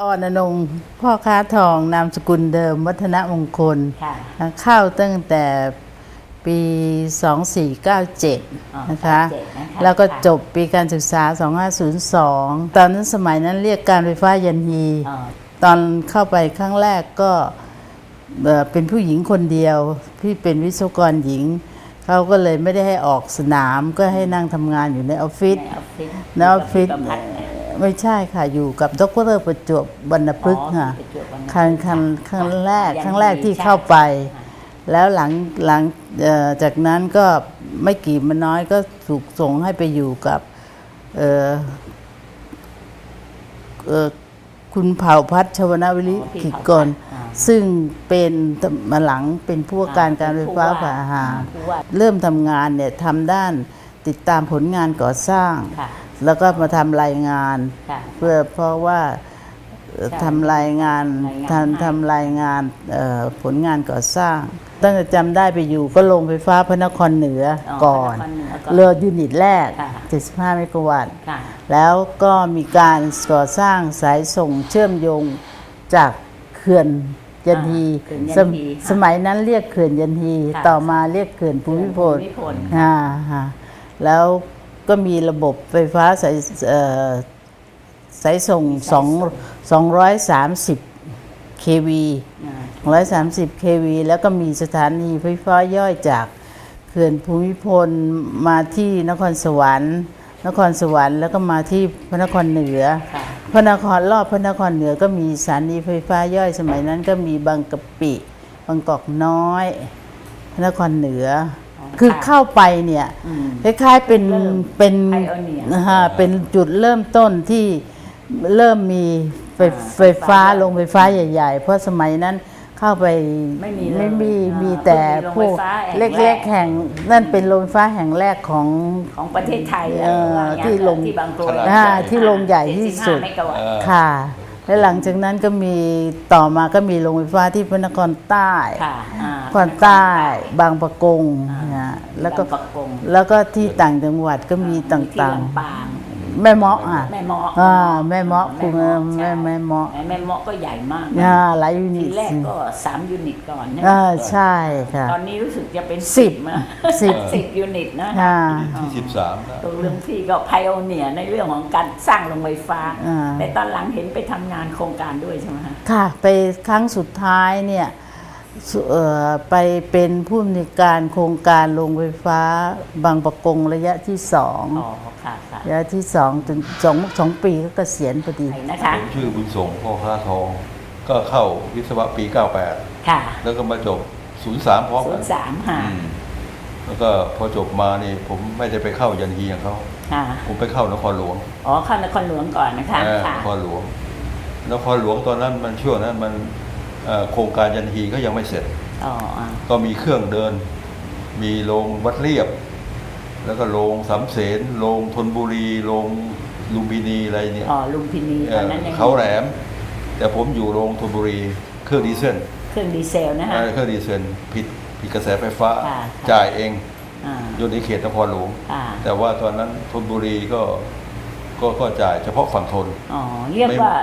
ออนอนงค์พ่อค้าทองนามสกุลเดิม วัฒนมงคลค่ะ เข้าตั้งแต่ปีอ๋อ2497 นะคะ97นะคะแล้วก็ค่ะจบปีการศึกษา 2502 ตอนนั้นสมัยนั้นเรียกการไฟฟ้ายันฮีอ๋อ ตอนเข้าไปครั้งแรกก็เอ่อเป็นผู้หญิงคนเดียวที่เป็นวิศวกรหญิง เขาก็เลยไม่ได้ให้ออกสนามก็ให้นั่งทำงานอยู่ในออฟฟิศ ในออฟฟิศในออฟฟิศประพัฒน์เนี่ย ไม่ใช่ค่ะอยู่กับดรประจวบวรรณพฤกษ์ค่ะอ๋อที่ประจวบวรรณพฤกษ์ครั้งครั้งครั้งแรกยัครั้งแรกที่ใช่เข้าไปค่ะแล้วหลังหลังเอ่อจากนั้นก็ไม่กี่มันน้อยก็ถูกส่งให้ไปอยู่กับเอ่อเอ่อคุณเผ่าพัฒน์ชวนวิริอ๋อพี่กิจเผ่าพัฒน์กรอ่า ซึ่งเป็นมาหลังเป็นผู้ว่าการการไฟฟ้าฝ่ายอาหาร ผู้ว่าเริ่มทำงานเนี่ยทำด้านติดตามผลงานก่อสร้าง ค่ะ แล้วก็มาทำรายงาน ค่ะ เพื่อเพราะว่าเอ่อใช่ทำรายงานรายงานให้ ทำทำรายงานเอ่อผลงานก่อสร้าง ตั้งแต่จำได้ไปอยู่ก็ลงไฟฟ้าพระนครเหนืออก่อน พระครเหนือก่อน เรือยูนิตแรก ค่ะ 75 เมกะวัตต์ ค่ะ แล้วก็มีการก่อสร้างสายส่งเชื่อมโยงจากเขื่อนยันฮีเขื่อนยันสมฮีค่ะสมัยนั้นเรียกเขื่อนยันฮีค่ะ ต่อมาเรียกเขื่อนภูมิพล ภูมิพล อ่าฮะแล้ว ก็มีระบบไฟฟ้าสายเอ่อสายส่งสองสองร้อยสามสิบ kV อ่าร้อยสามสิบ kV แล้วก็มีสถานีไฟฟ้าย่อยจากเขื่อนภูมิพลมาที่นครสวรรค์ นครสวรรค์แล้วก็มาที่พระนครเหนือค่ะพระนครรอบพระนครเหนือก็มีสถานีไฟฟ้าย่อยสมัยนั้นก็มีบางกะปิ บางกอกน้อย พระนครเหนืออ๋อ คือค่ะเข้าไปเนี่ยอืมคล้ายๆเป็นเริ่มเป็น pioneer นะฮะเป็นจุดเริ่มต้นที่เริ่มมีไฟอ่าไฟฟ้าไฟฟ้าโรงไฟฟ้าใหญ่ ๆ เพราะสมัยนั้นเข้าไปไม่มีเลยไม่มีอ่ามีแต่เพิ่งมีโรงพวกไฟฟ้าแห่งเล็กแรกๆแห่งนั่นเป็นโรงไฟฟ้าแห่งแรกของของประเทศไทยเอ่อว่าอย่างนั้นที่ลงที่บางกรวยอ่าที่ลงใหญ่ที่สุด75เมกะวัตต์เออค่ะและหลังจากนั้นก็มีต่อมาก็มีโรงไฟฟ้าที่พระนครใต้ ค่ะอ่านครใต้บางประกงนะแล้วก็บางประกง แล้วก็ที่ต่างจังหวัดก็มีตที่่างลำปาง ๆ แม่เมาะอะแม่เมาะ อ่าแม่เมาะคุณแม่แม่เมาะแม่เมาะใช่แม่เมาะก็ใหญ่มากนะอ่าหลายยูนิทีตแรกก็สามยูนิตก่อนนะอ่าใช่ค่ะ ตอนนี้รู้สึกจะเป็นสิบนะสิบ สิบยูนิตนะ อ่า ที่สิบสามนะตัวเรื่องพี่ก็ไพโอเนียในเรื่องของการสร้างโรงไฟฟ้า อ่า แต่ตอนหลังเห็นไปทำงานโครงการด้วยใช่ไหมคะ ค่ะ ไปครั้งสุดท้ายเนี่ยสุเอ่อ ไปเป็นผู้อำนวยการโครงการโรงไฟฟ้าบางประกงระยะที่สองอ๋อค่ะค่ะระยะที่สองจนสองสองปีก็เกษียณพอดีไหนนะคะผมชื่อบุญส่งพ่อค้าทอง ก็เข้าวิศวะปี 98 ค่ะ แล้วก็มาจบ 03 พร้อมศูกันนย์สามค่ะอืมแล้วก็พอจบมานี่ผมไม่ได้ไปเข้ายันฮีอย่างเขาค่ะผมไปเข้านครหลวงอ๋อเข้านครหลวงก่อนนะคะเออค่ะนครหลวงนครหลวงตอนนั้นมันช่วงนั้นมัน เอ่อโครงการยันฮีก็ยังไม่เสร็จ อ๋ออะก็มีเครื่องเดิน มีโรงวัดเรียบ แล้วก็โรงสำเสนโรงธนบุรี โรงลุมพินีอะไรเนี่ยอ๋อลุมพินีเอ่ตออนนั้นยังเขาแหลม แต่ผมอยู่โรงธนบุรีเครื่องดีเซลเครื่องดีเซลนะคะ เอ่อเครื่องดีเซลผิดผิดกระแสไฟฟ้าค่ะ จ่ายเองอ่าอยู่ในเขตนครหลวงค่ะแต่ว่าตอนนั้นธนบุรีก็ก็ก็จ่ายเฉพาะฝั่งทน อ๋อเรียกว่า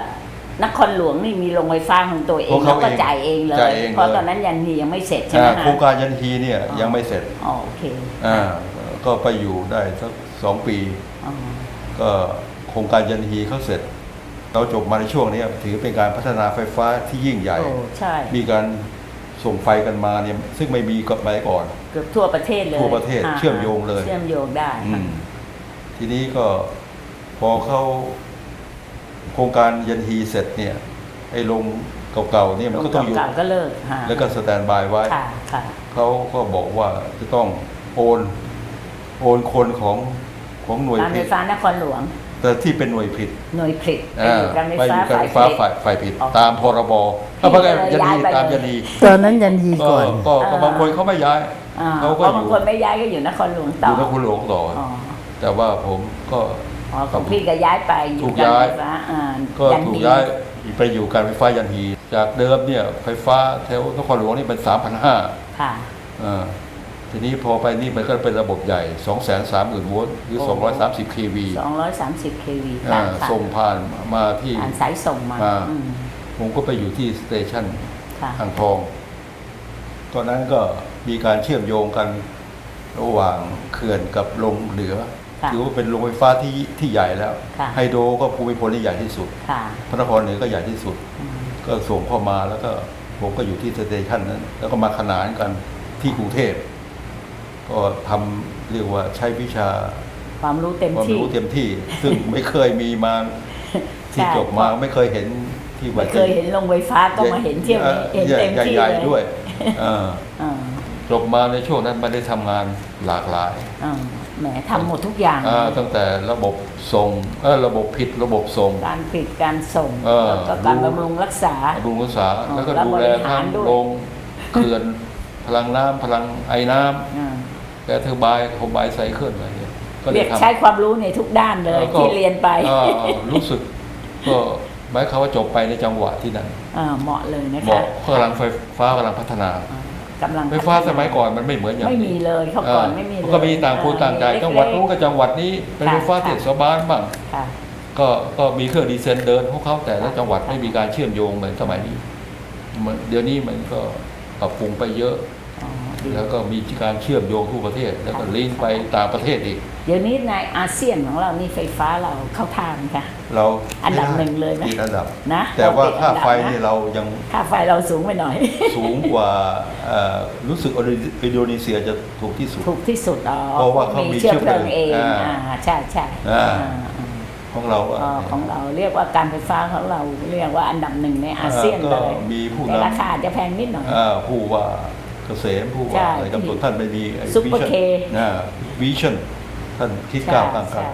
นครหลวงนี่มีโรงไฟฟ้าของตัวเอขงองแล้วเขาก็เองจ่ายเองเลยจ่ายเองเพราะเลย ตอนนั้นยันฮียังไม่เสร็จใช่ไหมอ่าคะโครงการยันทีเนี่ยยังไม่เสร็จอ๋อโอเคอ่าก็ไปอยู่ได้สักสองปี อ๋อก็โครงการยันฮีเขาเสร็จ เราจบมาในช่วงนี้ถือเป็นการพัฒนาไฟฟ้าที่ยิ่งใหญ่ โอ้ใช่ มีการส่งไฟกันมาเนี่ยซึ่งไม่มีกับไปก่อน เกือบทั่วประเทศเลยทั่วประเทศาเชื่อมโยงเลย เชื่อมโยงได้อืมทีนี้ก็พอเขา โครงการยันฮีเสร็จเนี่ยไอ้โรงเก่าๆเนี่ยมันก็ต้องอยู่ เก่าๆก็เลิกค่ะแล้วก็สแตนบายไว้ ค่ะค่ะ เขาก็บอกว่าจะต้องโอนโอนคนของของหน่วยการไฟผิด ฟ้านครหลวง แต่ที่เป็นหน่วยผิดหน่วยผลิตไปอ่าอยู่การไฟไปอฟ้ายู่การไฟฟ้าฝ่ายผลิต ฝ่ายฝ่ายผิด อ๋อตามพรบพี่ถ้าพระก็เลยยันย้ายดีไปตามเลย ยันดีตอนนั้นยันฮีก็ก่อน ก็ก็บางคนเขาไม่ย้าย อ่าเขาเพก็ราะอบางยู่คนไม่ย้ายก็อยู่นครหลวงอต่อยู่นครหลวงต่ออ อ๋อ แต่ว่าผมก็ อ๋อของพี่ก็ย้ายไปอยู่ถูกการย้าย ไฟฟ้าอ่าก็ยันถูกดีย้ายไปอยู่การไฟฟ้ายันฮีจากเดิมเนี่ยไฟฟ้าแถวนครหลวงนี่เป็นสามพันห้าค่ะทีนี้พอไปนี่มันก็เป็นระบบใหญ่ 2 3 0 0 0 0โวลต์หรือ โอ้230 kV 230 kV อ่าค่ะส่งผ่านมาที่ผ่านสายส่งมาอ่า อืมผมก็ไปอยู่ที่สเตชันค่ะ อ่างทอง ตอนนั้นก็มีการเชื่อมโยงกันระหว่างเขื่อนกับลงเหลือ ค่ะถือว่าเป็นโรงไฟฟ้าที่ที่ใหญ่แล้ว ค่ะ ไฮโดรก็ภูมิพลที่ใหญ่ที่สุด ค่ะพระนครเหนือก็ใหญ่ที่สุด อืมก็ส่งเข้ามาแล้วก็ผมก็อยู่ที่สเตชันนั้น แล้วก็มาขนานกันที่กรุงเทพ ก็ทำเรียกว่าใช้วิชาความรู้เต็มความที่รู้เต็มที่ ซึ่งไม่เคยมีมาที่ใช่จบมาไม่เคยเห็นที่ไม่เคยเห็นลงไฟฟ้าก็มาเห็นเที่ยวนี้เห็นเต็มที่ใหญ่เลยๆด้วยเอออ่า จบมาในช่วงนั้นไม่ได้ทำงานหลากหลายอ่าแหมทำหมดทุกอย่างอ่าตั้งแต่ระบบส่งเออระบบผิดระบบส่ง การปิดการส่งเออ แล้วก็การบำรุงรักษาบำรุงรักษาอ๋อแล้วก็แล้วดูแลบริหารทั้งด้วย โรงเขื่อนพลังน้ำพลังไอ้น้ำอ่าแกเทอร์ไบน์คอมไบไซเคิลอะไรเนี่ยก็เรียกทำ ใช้ความรู้ในทุกด้านเลยแล้วก็ที่เรียนไปอ่ารู้สึกก็หมายความว่าจบไปในจังหวะที่นั้นอ่าเหมาะเลยนะเหมาะคะเพราะกำลังไฟฟ้ากำลังพัฒนา อ่า กำลังไฟฟ้าสมัยก่อนมันไม่เหมือนอย่างไม่นี้มีเลยเขาก่อนไม่มีเลยนก็มีต่างคนต่างใจเล็กๆ จังหวัดนู้นกับจังหวัดนี้เป็นค่ะไฟฟ้าค่ะ เทศบาลบ้างค่ะ ก็ก็มีเครื่องดีเซนเดินของเขาแต่ละค่ะจังหวัดค่ะไม่มีการเชื่อมโยงเหมือนสมัยนี้มันเดี๋ยวนี้มันก็ปรับปรุงไปเยอะ อ๋อดีแล้วก็มีการเชื่อมโยงทั่วประเทศ แล้วก็ลิงก์ไปต่างประเทศอีก เดี๋ยวนี้ในอาเซียนของเรานี่ไฟฟ้าเราเข้าทางค่ะ เราอันดับหนึ่งเลยนะติดอันดับนะแต่ว่าเรติดค่าอันดับไฟนะนี่เรายังค่าไฟเราสูงไปหน่อย สูงกว่าเอ่อรู้สึกอินโดนีเซียจะถูกที่สุดถูกที่สุดอ๋อเพราะว่าเขามีเชื้อเพลิงเชื้อเพลิงเองอ่าอ่าใช่ใช่อ่าอ่าอ่าของเราอะอ๋อของเราเรียกว่าการไฟฟ้าของเราเรียกว่าอันดับหนึ่งในอาเซียนก็เลยมีผู้แต่นำราคาอาจจะแพงนิดหน่อยอ่าผู้ว่าเกษมผู้ใช่ว่าอะไรกับตัวท่านไม่มีไอ้ Super vision K นะวิชั่นท่านคิดใช่ก้าวข้างไกลใช่